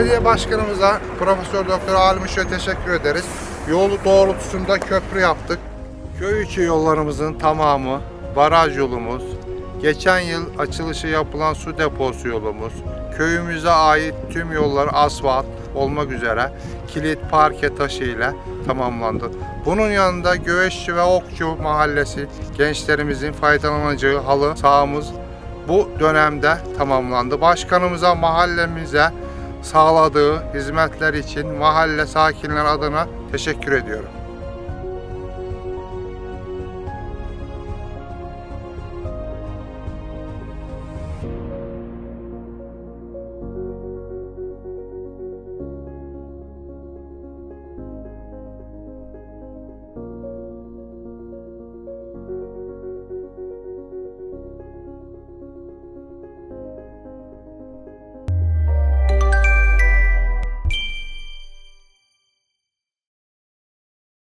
Belediye başkanımıza Profesör Doktor Ali Müşe teşekkür ederiz. Yolu doğrultusunda köprü yaptık. Köy içi yollarımızın tamamı, baraj yolumuz, geçen yıl açılışı yapılan su deposu yolumuz, köyümüze ait tüm yollar asfalt olmak üzere kilit parke taşı tamamlandı. Bunun yanında Göğeşçi ve Okçu mahallesi gençlerimizin faydalanacağı halı sahamız bu dönemde tamamlandı. Başkanımıza, mahallemize sağladığı hizmetler için mahalle sakinler adına teşekkür ediyorum.